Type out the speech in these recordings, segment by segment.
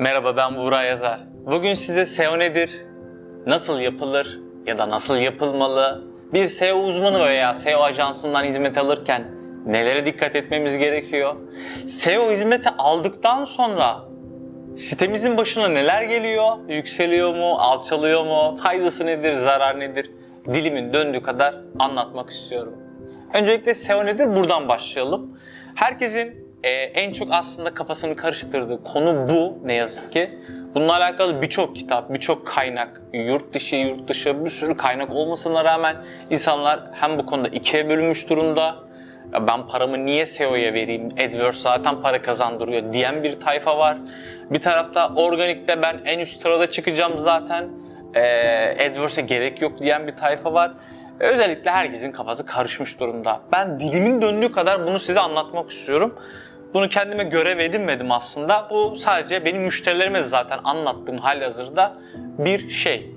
Merhaba ben Buğra Yazar. Bugün size SEO nedir, nasıl yapılır ya da nasıl yapılmalı, bir SEO uzmanı veya SEO ajansından hizmet alırken nelere dikkat etmemiz gerekiyor, SEO hizmeti aldıktan sonra sitemizin başına neler geliyor, yükseliyor mu, alçalıyor mu, faydası nedir, zarar nedir, dilimin döndüğü kadar anlatmak istiyorum. Öncelikle SEO nedir buradan başlayalım. Herkesin e, en çok aslında kafasını karıştırdığı konu bu ne yazık ki. Bununla alakalı birçok kitap, birçok kaynak, yurt dışı, yurt dışı bir sürü kaynak olmasına rağmen insanlar hem bu konuda ikiye bölünmüş durumda. Ya ben paramı niye SEO'ya vereyim? AdWords zaten para kazandırıyor diyen bir tayfa var. Bir tarafta organikte ben en üst sırada çıkacağım zaten. Ee, AdWords'e gerek yok diyen bir tayfa var. Özellikle herkesin kafası karışmış durumda. Ben dilimin döndüğü kadar bunu size anlatmak istiyorum. Bunu kendime görev edinmedim aslında. Bu sadece benim müşterilerime zaten anlattığım halihazırda bir şey.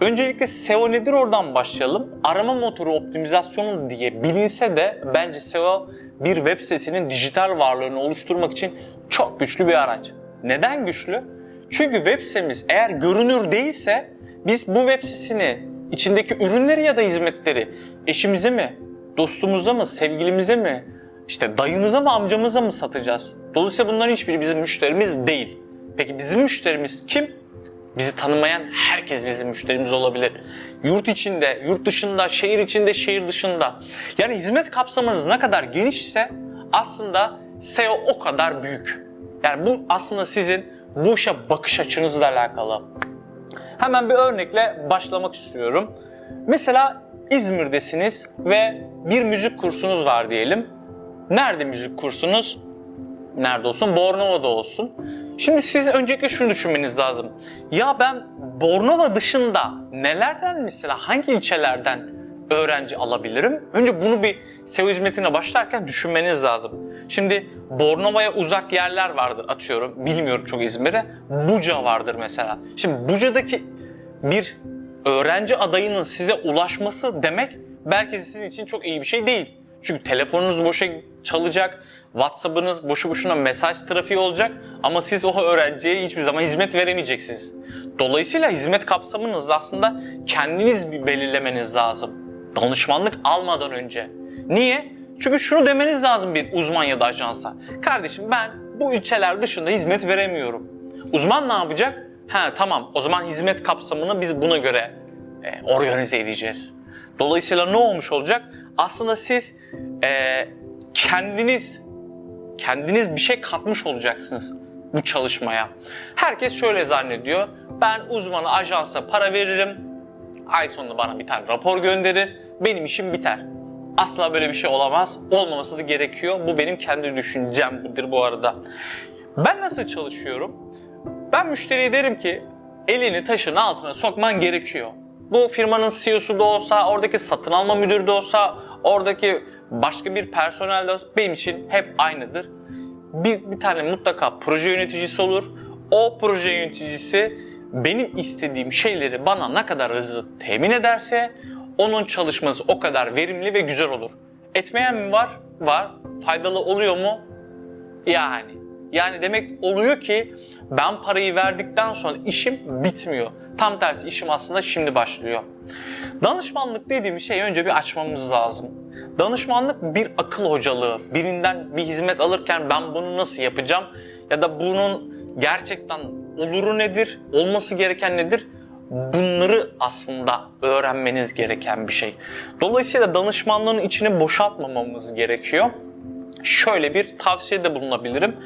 Öncelikle SEO nedir oradan başlayalım. Arama motoru optimizasyonu diye bilinse de bence SEO bir web sitesinin dijital varlığını oluşturmak için çok güçlü bir araç. Neden güçlü? Çünkü web sitemiz eğer görünür değilse biz bu web sitesini içindeki ürünleri ya da hizmetleri eşimize mi, dostumuza mı, sevgilimize mi, işte dayımıza mı, amcamıza mı satacağız? Dolayısıyla bunların hiçbiri bizim müşterimiz değil. Peki bizim müşterimiz kim? Bizi tanımayan herkes bizim müşterimiz olabilir. Yurt içinde, yurt dışında, şehir içinde, şehir dışında. Yani hizmet kapsamınız ne kadar genişse aslında SEO o kadar büyük. Yani bu aslında sizin bu işe bakış açınızla alakalı. Hemen bir örnekle başlamak istiyorum. Mesela İzmir'desiniz ve bir müzik kursunuz var diyelim. Nerede müzik kursunuz? Nerede olsun? Bornova'da olsun. Şimdi siz öncelikle şunu düşünmeniz lazım. Ya ben Bornova dışında nelerden mesela hangi ilçelerden öğrenci alabilirim? Önce bunu bir SEO hizmetine başlarken düşünmeniz lazım. Şimdi Bornova'ya uzak yerler vardır atıyorum. Bilmiyorum çok İzmir'e. Buca vardır mesela. Şimdi Buca'daki bir öğrenci adayının size ulaşması demek belki sizin için çok iyi bir şey değil. Çünkü telefonunuz boşa çalacak, WhatsApp'ınız boşu boşuna mesaj trafiği olacak ama siz o öğrenciye hiçbir zaman hizmet veremeyeceksiniz. Dolayısıyla hizmet kapsamınız aslında kendiniz belirlemeniz lazım. Danışmanlık almadan önce. Niye? Çünkü şunu demeniz lazım bir uzman ya da ajansa. Kardeşim ben bu ilçeler dışında hizmet veremiyorum. Uzman ne yapacak? Ha tamam o zaman hizmet kapsamını biz buna göre e, organize edeceğiz. Dolayısıyla ne olmuş olacak? Aslında siz e, kendiniz kendiniz bir şey katmış olacaksınız bu çalışmaya. Herkes şöyle zannediyor. Ben uzmanı ajansa para veririm. Ay sonunda bana bir tane rapor gönderir. Benim işim biter. Asla böyle bir şey olamaz. Olmaması da gerekiyor. Bu benim kendi düşüncemdir bu arada. Ben nasıl çalışıyorum? Ben müşteriye derim ki elini taşın altına sokman gerekiyor. Bu firmanın CEO'su da olsa, oradaki satın alma müdürü de olsa, oradaki başka bir personel de olsa benim için hep aynıdır. Bir, bir tane mutlaka proje yöneticisi olur. O proje yöneticisi benim istediğim şeyleri bana ne kadar hızlı temin ederse onun çalışması o kadar verimli ve güzel olur. Etmeyen mi var? Var. Faydalı oluyor mu? Yani. Yani demek oluyor ki ben parayı verdikten sonra işim bitmiyor. Tam tersi işim aslında şimdi başlıyor. Danışmanlık dediğimiz şey önce bir açmamız lazım. Danışmanlık bir akıl hocalığı. Birinden bir hizmet alırken ben bunu nasıl yapacağım? Ya da bunun gerçekten oluru nedir? Olması gereken nedir? Bunları aslında öğrenmeniz gereken bir şey. Dolayısıyla danışmanlığın içini boşaltmamamız gerekiyor. Şöyle bir tavsiyede bulunabilirim.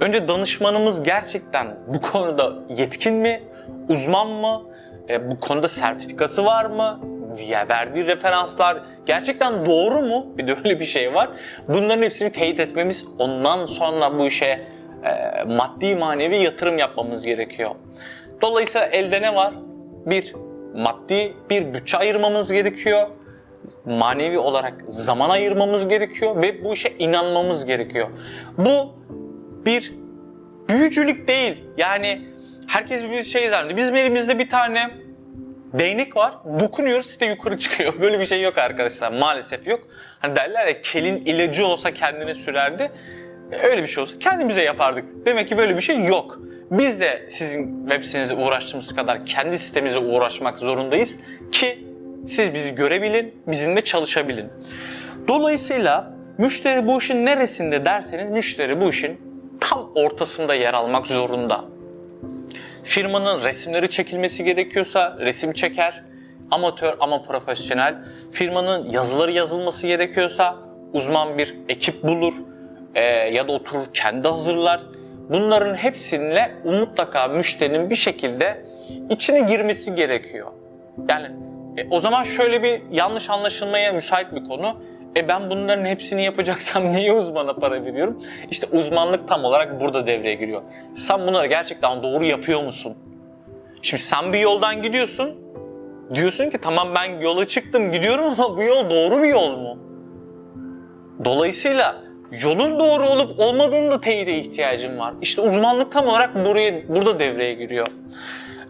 Önce danışmanımız gerçekten bu konuda yetkin mi, uzman mı, e, bu konuda sertifikası var mı, ya verdiği referanslar gerçekten doğru mu? Bir de öyle bir şey var. Bunların hepsini teyit etmemiz, ondan sonra bu işe e, maddi manevi yatırım yapmamız gerekiyor. Dolayısıyla elde ne var? Bir, maddi bir bütçe ayırmamız gerekiyor. Manevi olarak zaman ayırmamız gerekiyor ve bu işe inanmamız gerekiyor. Bu bir büyücülük değil. Yani herkes bir şey zannediyor. Bizim elimizde bir tane değnek var. Dokunuyoruz site yukarı çıkıyor. Böyle bir şey yok arkadaşlar. Maalesef yok. Hani derler ya kelin ilacı olsa kendine sürerdi. Öyle bir şey olsa kendimize yapardık. Demek ki böyle bir şey yok. Biz de sizin web sitenizle uğraştığımız kadar kendi sitemizle uğraşmak zorundayız ki siz bizi görebilin, bizimle çalışabilin. Dolayısıyla müşteri bu işin neresinde derseniz müşteri bu işin tam ortasında yer almak zorunda. Firmanın resimleri çekilmesi gerekiyorsa resim çeker, amatör ama profesyonel. Firmanın yazıları yazılması gerekiyorsa uzman bir ekip bulur e, ya da oturur kendi hazırlar. Bunların hepsiyle mutlaka müşterinin bir şekilde içine girmesi gerekiyor. Yani e, o zaman şöyle bir yanlış anlaşılmaya müsait bir konu. E ben bunların hepsini yapacaksam niye uzmana para veriyorum? İşte uzmanlık tam olarak burada devreye giriyor. Sen bunları gerçekten doğru yapıyor musun? Şimdi sen bir yoldan gidiyorsun. Diyorsun ki tamam ben yola çıktım gidiyorum ama bu yol doğru bir yol mu? Dolayısıyla yolun doğru olup olmadığını da teyide ihtiyacım var. İşte uzmanlık tam olarak buraya, burada devreye giriyor.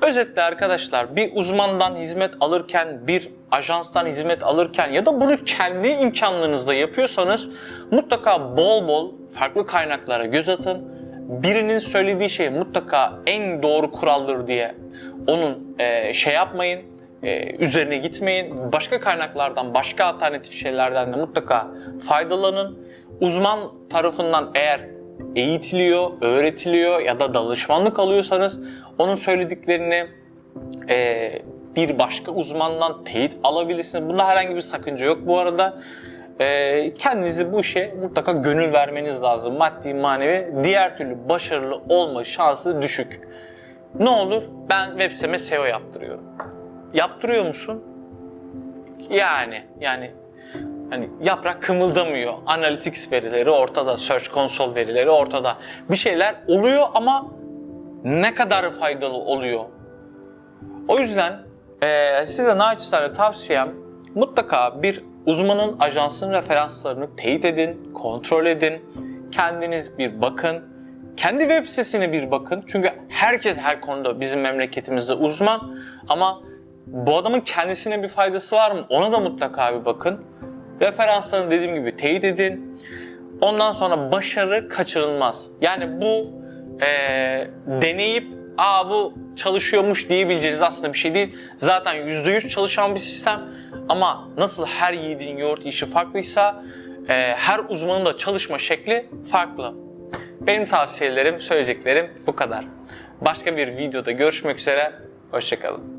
Özetle arkadaşlar bir uzmandan hizmet alırken, bir ajanstan hizmet alırken ya da bunu kendi imkanlarınızda yapıyorsanız mutlaka bol bol farklı kaynaklara göz atın. Birinin söylediği şey mutlaka en doğru kuraldır diye onun e, şey yapmayın, e, üzerine gitmeyin. Başka kaynaklardan, başka alternatif şeylerden de mutlaka faydalanın. Uzman tarafından eğer eğitiliyor, öğretiliyor ya da danışmanlık alıyorsanız onun söylediklerini e, bir başka uzmandan teyit alabilirsiniz. Bunda herhangi bir sakınca yok bu arada. E, kendinizi bu işe mutlaka gönül vermeniz lazım. Maddi, manevi. Diğer türlü başarılı olma şansı düşük. Ne olur? Ben web siteme SEO yaptırıyorum. Yaptırıyor musun? Yani, yani Hani yaprak kımıldamıyor. Analytics verileri ortada, Search Console verileri ortada. Bir şeyler oluyor ama ne kadar faydalı oluyor? O yüzden eee, size naçizane tavsiyem mutlaka bir uzmanın ajansın referanslarını teyit edin, kontrol edin. Kendiniz bir bakın. Kendi web sitesine bir bakın. Çünkü herkes her konuda bizim memleketimizde uzman. Ama bu adamın kendisine bir faydası var mı? Ona da mutlaka bir bakın. Referanslarını dediğim gibi teyit edin. Ondan sonra başarı kaçırılmaz. Yani bu eee, deneyip aa bu çalışıyormuş diyebileceğiniz aslında bir şey değil. Zaten %100 çalışan bir sistem. Ama nasıl her yiğidin yoğurt işi farklıysa eee, her uzmanın da çalışma şekli farklı. Benim tavsiyelerim, söyleyeceklerim bu kadar. Başka bir videoda görüşmek üzere. Hoşçakalın.